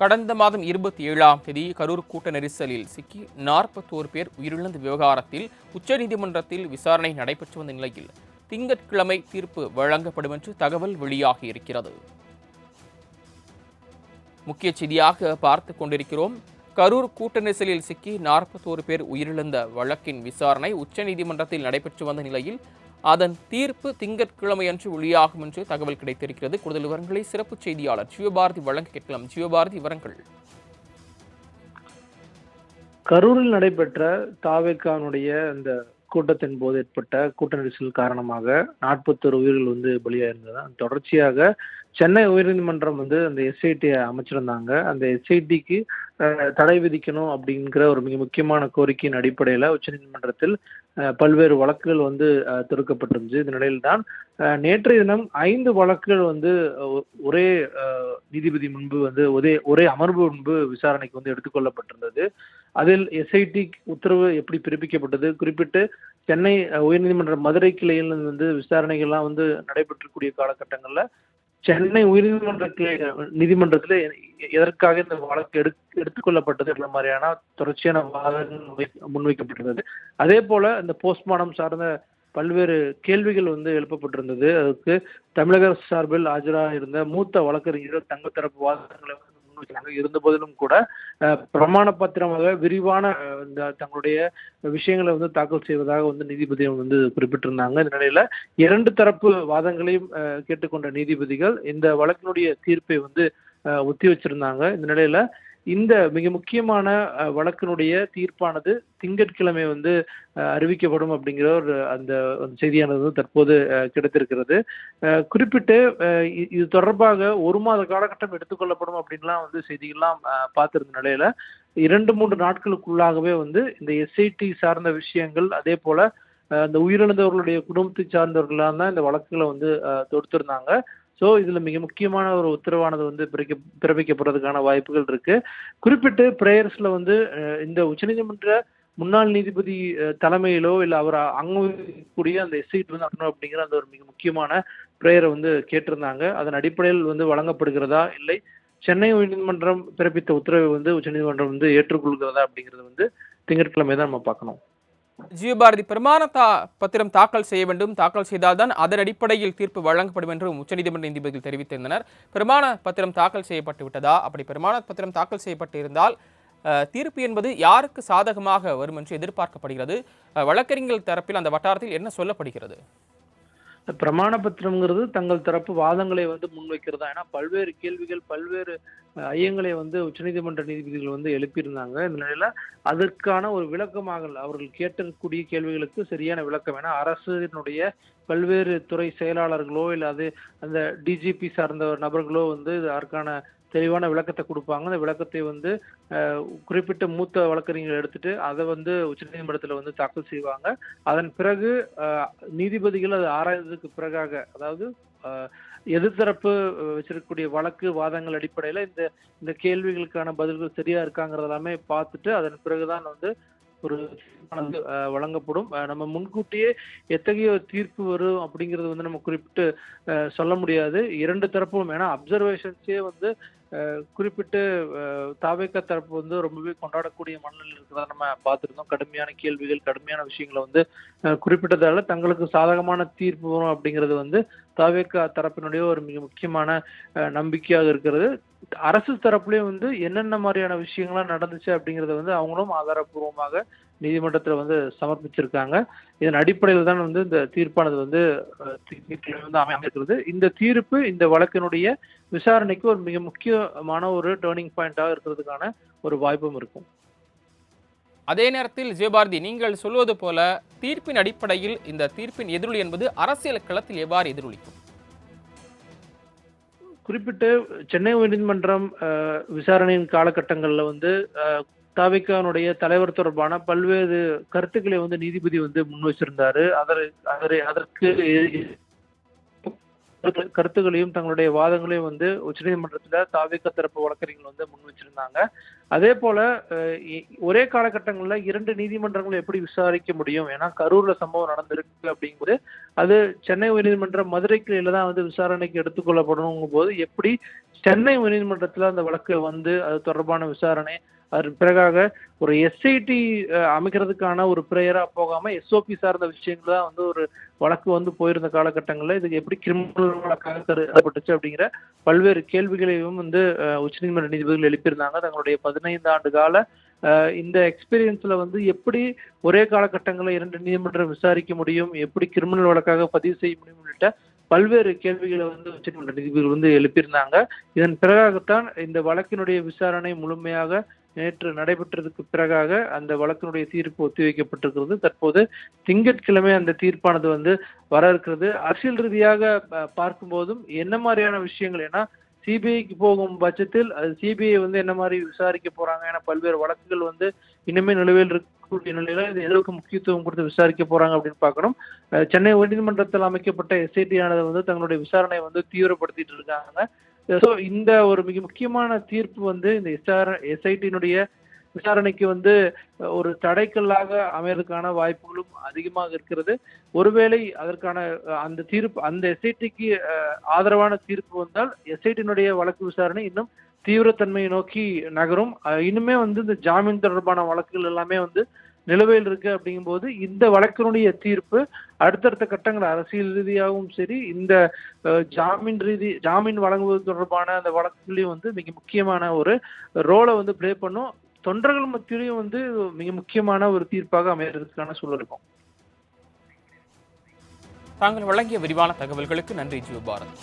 கடந்த மாதம் இருபத்தி ஏழாம் தேதி கரூர் கூட்ட நெரிசலில் சிக்கி நாற்பத்தோரு பேர் உயிரிழந்த விவகாரத்தில் உச்சநீதிமன்றத்தில் விசாரணை நடைபெற்று வந்த நிலையில் திங்கட்கிழமை தீர்ப்பு வழங்கப்படும் என்று தகவல் வெளியாகி இருக்கிறது. முக்கிய செய்தியாக பார்த்து கொண்டிருக்கிறோம். கரூர் கூட்ட நெரிசலில் சிக்கி நாற்பத்தோரு பேர் உயிரிழந்த வழக்கின் விசாரணை உச்சநீதிமன்றத்தில் நடைபெற்று வந்த நிலையில் அதன் தீர்ப்பு திங்கட்கிழமையன்று வெளியாகும் என்று தகவல் கிடைத்திருக்கிறது. கூடுதல் விவரங்களை சிறப்பு செய்தியாளர் சிவபாரதி வழங்க கேட்கலாம். சிவபாரதி விவரங்கள். கரூரில் நடைபெற்ற தாவேக்கானுடைய அந்த கூட்டத்தின் போது ஏற்பட்ட கூட்ட நெரிசல் காரணமாக நாற்பத்தொரு உயிர்கள் வந்து பலியாயிருந்தது. தொடர்ச்சியாக சென்னை உயர்நீதிமன்றம் வந்து அந்த எஸ்ஐடி அமைச்சிருந்தாங்க. அந்த எஸ்ஐடிக்கு தடை விதிக்கணும் அப்படிங்கிற ஒரு மிக முக்கியமான கோரிக்கையின் அடிப்படையில் உச்சநீதிமன்றத்தில் பல்வேறு வழக்குகள் வந்து தொடுக்கப்பட்டிருந்துச்சு. இந்த நிலையில்தான் அஹ், நேற்றைய தினம் ஐந்து வழக்குகள் வந்து ஒரே நீதிபதி முன்பு வந்து ஒரே ஒரே அமர்வு முன்பு விசாரணைக்கு வந்து எடுத்துக்கொள்ளப்பட்டிருந்தது. அதில் எஸ்ஐடி உத்தரவு எப்படி பிறப்பிக்கப்பட்டது? குறிப்பிட்டு சென்னை உயர்நீதிமன்ற மதுரை கிளையில் வந்து விசாரணைகள்லாம் வந்து நடைபெற்றக்கூடிய காலகட்டங்களில் சென்னை உயர்நீதிமன்ற கிளை நீதிமன்றத்தில் எ- எதற்காக இந்த வழக்கு எடு எடுத்துக்கொள்ளப்பட்டது என்ற மாதிரியான தொடர்ச்சியான வாதங்கள் முன்வைக்கப்பட்டிருந்தது. அதே போல இந்த போஸ்ட்மார்டம் சார்ந்த பல்வேறு கேள்விகள் வந்து எழுப்பப்பட்டிருந்தது. அதுக்கு தமிழக அரசு சார்பில் ஆஜராக இருந்த மூத்த வழக்கறிஞர்கள் தங்க தரப்பு வாதங்களை முன்வைக்கிறாங்க இருந்த போதிலும் கூட பிரமாண பத்திரமாக விரிவான இந்த தங்களுடைய விஷயங்களை வந்து தாக்கல் செய்வதாக வந்து நீதிபதி வந்து குறிப்பிட்டிருந்தாங்க. இந்த நிலையில இரண்டு தரப்பு வாதங்களையும் கேட்டுக்கொண்ட நீதிபதிகள் இந்த வழக்கினுடைய தீர்ப்பை வந்து ஒத்தி வச்சிருந்தாங்க இந்த நிலையில இந்த மிக முக்கியமான வழக்கினுடைய தீர்ப்பானது திங்கட்கிழமை வந்து அறிவிக்கப்படும் அப்படிங்கிற ஒரு அந்த செய்தியானது வந்து தற்போது கிடைத்திருக்கிறது. குறிப்பிட்டு இது தொடர்பாக ஒரு மாத காலகட்டம் எடுத்துக்கொள்ளப்படும் அப்படின்லாம் வந்து செய்திகள்லாம் பார்த்திருந்த நிலையில இரண்டு மூன்று நாட்களுக்குள்ளாகவே வந்து இந்த எஸ்ஐடி சார்ந்த விஷயங்கள் அதே போல அந்த உயிரிழந்தவர்களுடைய குடும்பத்தை சார்ந்தவர்களாக தான் இந்த வழக்குகளை வந்து தொடுத்திருந்தாங்க. ஸோ இதில் மிக முக்கியமான ஒரு உத்தரவானது வந்து பிறக்க பிறப்பிக்கப்படுறதுக்கான வாய்ப்புகள் இருக்கு. குறிப்பிட்டு பிரேயர்ஸில் வந்து இந்த உச்சநீதிமன்ற முன்னாள் நீதிபதி தலைமையிலோ இல்லை அவர் அங்கக்கூடிய அந்த எஸ்ஐடி வந்து அனுப்பணும் அப்படிங்கிற அந்த ஒரு மிக முக்கியமான பிரேயரை வந்து கேட்டிருந்தாங்க. அதன் அடிப்படையில் வந்து வழங்கப்படுகிறதா இல்லை? சென்னை உயர்நீதிமன்றம் பிறப்பித்த உத்தரவை வந்து உச்சநீதிமன்றம் வந்து ஏற்றுக்கொள்கிறதா அப்படிங்கிறது வந்து திங்கட்கிழமை தான் நம்ம பார்க்கணும். ஜீவபாரதி பிரமாண தா பத்திரம் தாக்கல் செய்ய வேண்டும். தாக்கல் செய்தால்தான் அதன் அடிப்படையில் தீர்ப்பு வழங்கப்படும் என்றும் உச்சநீதிமன்ற நீதிபதிகள் தெரிவித்திருந்தனர். பிரமாண பத்திரம் தாக்கல் செய்யப்பட்டு விட்டதா? அப்படி பிரமாண பத்திரம் தாக்கல் செய்யப்பட்டு இருந்தால் தீர்ப்பு என்பது யாருக்கு சாதகமாக வரும் என்று எதிர்பார்க்கப்படுகிறது. வழக்கறிஞர்கள் தரப்பில் அந்த வட்டாரத்தில் என்ன சொல்லப்படுகிறது? பிரமாண பத்திரம்ங்கிறது தங்கள் தரப்பு வாதங்களை வந்து முன்வைக்கிறது? தான் ஏன்னா பல்வேறு கேள்விகள் பல்வேறு ஐயங்களை வந்து உச்சநீதிமன்ற நீதிபதிகள் வந்து எழுப்பியிருந்தாங்க. இந்த நிலையில அதற்கான ஒரு விளக்கமாக அவர்கள் கேட்டக்கூடிய கேள்விகளுக்கு சரியான விளக்கம். ஏன்னா அரசினுடைய பல்வேறு துறை செயலாளர்களோ இல்லை அது அந்த டிஜிபி சார்ந்த நபர்களோ வந்து அதற்கான தெளிவான விளக்கத்தை கொடுப்பாங்க. அந்த விளக்கத்தை வந்து குறிப்பிட்ட மூத்த வழக்கறிஞர்கள் எடுத்துட்டு அதை வந்து உச்சநீதிமன்றத்தில் வந்து தாக்கல் செய்வாங்க. அதன் பிறகு நீதிபதிகள் அது ஆராய்ந்ததுக்கு பிறகாக அதாவது எதிர்த்தரப்பு வச்சிருக்கக்கூடிய வழக்கு வாதங்கள் அடிப்படையில் இந்த இந்த கேள்விகளுக்கான பதில்கள் சரியா இருக்காங்கிறது எல்லாமே பார்த்துட்டு அதன் பிறகுதான் வந்து ஒரு வழங்கப்படும். நம்ம முன்கூட்டியே எத்தகைய தீர்ப்பு வரும் அப்படிங்கிறது வந்து நம்ம குறிப்பிட்டு சொல்ல முடியாது. இரண்டு தரப்பும் ஏன்னா அப்சர்வேஷன்ஸே வந்து குறிப்பிட்டு அஹ், தாவேக்கா தரப்பு வந்து ரொம்பவே கொண்டாடக்கூடிய மனநிலையில் இருக்கிறதா நம்ம பார்த்துருந்தோம். கடுமையான கேள்விகள் கடுமையான விஷயங்களை வந்து குறிப்பிட்டதால தங்களுக்கு சாதகமான தீர்ப்பு வரும் அப்படிங்கிறது வந்து தாவேக்கா தரப்பினுடைய ஒரு மிக முக்கியமான நம்பிக்கையாக இருக்கிறது. அரசு தரப்புலயும் வந்து என்னென்ன மாதிரியான விஷயங்கள்லாம் நடந்துச்சு அப்படிங்கறத வந்து அவங்களும் ஆதாரப்பூர்வமாக நீதிமன்றத்தில் வந்து சமர்ப்பிச்சிருக்காங்க. இதன் அடிப்படையில் தான் வந்து இந்த தீர்ப்பானது வந்து வந்து அமைந்திருக்கிறது இந்த தீர்ப்பு இந்த வழக்கினுடைய விசாரணைக்கு ஒரு மிக முக்கியமான ஒரு டேர்னிங் பாயிண்டாக இருக்கிறதுக்கான ஒரு வாய்ப்பும் இருக்கும். அதே நேரத்தில் ஜெயபாரதி நீங்கள் சொல்வது போல தீர்ப்பின் அடிப்படையில் இந்த தீர்ப்பின் எதிரொலி என்பது அரசியல் களத்தில் எவ்வாறு எதிரொலிக்கும்? குறிப்பிட்டு சென்னை உயர்நீதிமன்றம் விசாரணையின் காலகட்டங்களில் வந்து அஹ், தாவிக்கானுடைய தலைவர் தொடர்பான பல்வேறு கருத்துக்களை வந்து நீதிபதி வந்து முன் வச்சிருந்தாரு அதர் அதற்கு கருத்துக்களையும் தங்களுடைய வாதங்களையும் வந்து உச்சநீதிமன்றத்துல தாவிக்க தரப்பு வழக்கறிஞர்கள் வந்து முன் வச்சிருந்தாங்க. அதே போல இ- ஒரே காலகட்டங்களில் இரண்டு நீதிமன்றங்களும் எப்படி விசாரிக்க முடியும்? ஏன்னா கரூர்ல சம்பவம் நடந்திருக்கு அப்படிங்கும்போது அது சென்னை உயர்நீதிமன்றம் மதுரை கிளையில தான் வந்து விசாரணைக்கு எடுத்துக்கொள்ளப்படணும் போது எப்படி சென்னை உயர்நீதிமன்றத்தில் அந்த வழக்கு வந்து அது தொடர்பான விசாரணை. அதன் பிறகாக ஒரு எஸ்ஐடி அமைக்கிறதுக்கான ஒரு பிரேயரா போகாம எஸ்ஓபி சார்ந்த விஷயங்கள் தான் வந்து ஒரு வழக்கு வந்து போயிருந்த காலகட்டங்களில் இதுக்கு எப்படி கிரிமினல் வழக்காக கருதப்பட்டுச்சு அப்படிங்கிற பல்வேறு கேள்விகளையும் வந்து உச்சநீதிமன்ற நீதிபதிகள் எழுப்பியிருந்தாங்க. தங்களுடைய பதினைந்து ஆண்டு கால இந்த எக்ஸ்பீரியன்ஸ்ல வந்து எப்படி ஒரே காலகட்டங்களில் இரண்டு நீதிமன்றம் விசாரிக்க முடியும் எப்படி கிரிமினல் வழக்காக பதிவு செய்ய முடியும் உள்ளிட்ட பல்வேறு கேள்விகளை வந்து உச்சநீதிமன்ற நீதிபதிகள் வந்து எழுப்பியிருந்தாங்க. இதன் பிறகாகத்தான் இந்த வழக்கினுடைய விசாரணை முழுமையாக நேற்று நடைபெற்றதுக்கு பிறகாக அந்த வழக்கினுடைய தீர்ப்பு ஒத்திவைக்கப்பட்டிருக்கிறது தற்போது திங்கட்கிழமை அந்த தீர்ப்பானது வந்து வர இருக்கிறது. அரசியல் ரீதியாக பார்க்கும்போதும் என்ன மாதிரியான விஷயங்கள்? ஏன்னா சிபிஐக்கு போகும் பட்சத்தில் அது சிபிஐ வந்து என்ன மாதிரி விசாரிக்க போறாங்க? ஏன்னா பல்வேறு வழக்குகள் வந்து இன்னுமே நிலுவையில் இருக்கக்கூடிய நிலையில இது எதற்கு முக்கியத்துவம் கொடுத்து விசாரிக்க போறாங்க அப்படின்னு பார்க்கணும். சென்னை உயர்நீதிமன்றத்தில் அமைக்கப்பட்ட எஸ்ஐடி ஆனது வந்து தங்களுடைய விசாரணையை வந்து தீவிரப்படுத்திட்டு இருக்காங்க. ஸோ இந்த ஒரு மிக முக்கியமான தீர்ப்பு வந்து இந்த எஸ்ஆர் எஸ்ஐடியினுடைய விசாரணைக்கு வந்து ஒரு தடைக்கல்லாக அமையறதுக்கான வாய்ப்புகளும் அதிகமாக இருக்கிறது. ஒருவேளை அதற்கான அந்த தீர்ப்பு அந்த எஸ்ஐடிக்கு ஆதரவான தீர்ப்பு வந்தால் எஸ்ஐடியினுடைய வழக்கு விசாரணை இன்னும் தீவிரத்தன்மையை நோக்கி நகரும். இன்னுமே வந்து இந்த ஜாமீன் தொடர்பான வழக்குகள் எல்லாமே வந்து நிலுவையில் இருக்கு அப்படிங்கும்போது இந்த வழக்கினுடைய தீர்ப்பு அடுத்தடுத்த கட்டங்கள் அரசியல் ரீதியாகவும் சரி இந்த ஜாமீன் ரீதி ஜாமீன் வழங்குவது தொடர்பான அந்த வழக்குகளையும் வந்து மிக முக்கியமான ஒரு ரோலை வந்து ப்ளே பண்ணும். தொண்டர்கள் மத்தியிலையும் வந்து மிக முக்கியமான ஒரு தீர்ப்பாக அமையறதுக்கான சூழல் இருக்கும். தாங்கள் வழங்கிய விரிவான தகவல்களுக்கு நன்றி ஜிவபாரத்